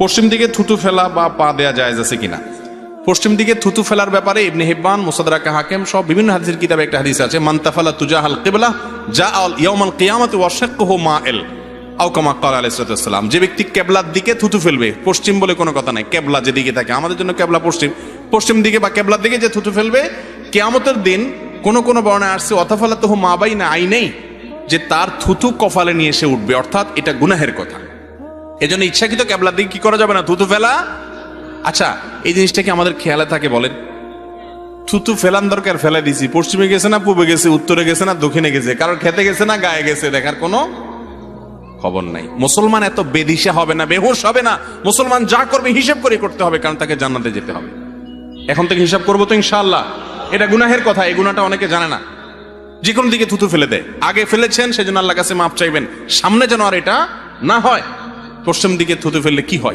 পশ্চিম দিকে থুতু ফেলা বা পা দেয়া যায় আছে কিনা? পশ্চিম দিকে থুতু ফেলার ব্যাপারে ইবনে হিব্বান, মুসাদরাকা হাকিম সব বিভিন্ন হাদিসের কিতাবে একটা হাদিস আছে মান্তাফালা তুজাহাল কিবলা যা আল ইয়াউমাল কিয়ামাতি ওয়াশাক্কুহু মাইল। আও কামা ক্বালা আলাইহিস সালাম, যে ব্যক্তি কেবলার দিকে থুতু ফেলবে, পশ্চিম বলে কোনো কথা নাই। কেবলা যেদিকে থাকে, আমাদের জন্য কেবলা পশ্চিম। পশ্চিম দিকে বা কেবলার দিকে যে থুতু ফেলবে, কিয়ামতের দিন কোন কোন বর্ণায় আসছে অথাফালা তো মা বাই না আই নেই যে তার থুতু কফালে নিয়ে এসে উঠবে, অর্থাৎ এটা গুনাহের কথা। এজন্য ইচ্ছাকৃত ক্যাবলার দিকে কি করা যাবে না? থুতু ফেলা? আচ্ছা এই জিনিসটা কি আমাদের খেয়ালে থাকে বলেন? থুতু ফেলান দরকার, ফেলে দিছি। পশ্চিমে গেছে না, পূবে গেছে, উত্তরে গেছে না, দক্ষিণে গেছে? কারোর খেতে গেছে না, গায়ে গেছে? দেখার কোনো খবর নাই। মুসলমান এত বেদিশা হবে না, বেহুশ হবে না। মুসলমান যা করবে, হিসাব করে করতে হবে, কারণ তাকে জান্নাতে যেতে হবে। এখন থেকে হিসাব করব তো ইনশাআল্লাহ। এটা গুনাহের কথা, এই গুনাহটা অনেকে জানে না। যে কোনো দিকে থুতু ফেলে দেয়। আগে ফেলেছেন, সেজন্য আল্লাহ কাছে মাপ চাইবেন। সামনে যেন আর এটা না হয়। পশ্চিম দিকে থুতু ফেললে কি হয়?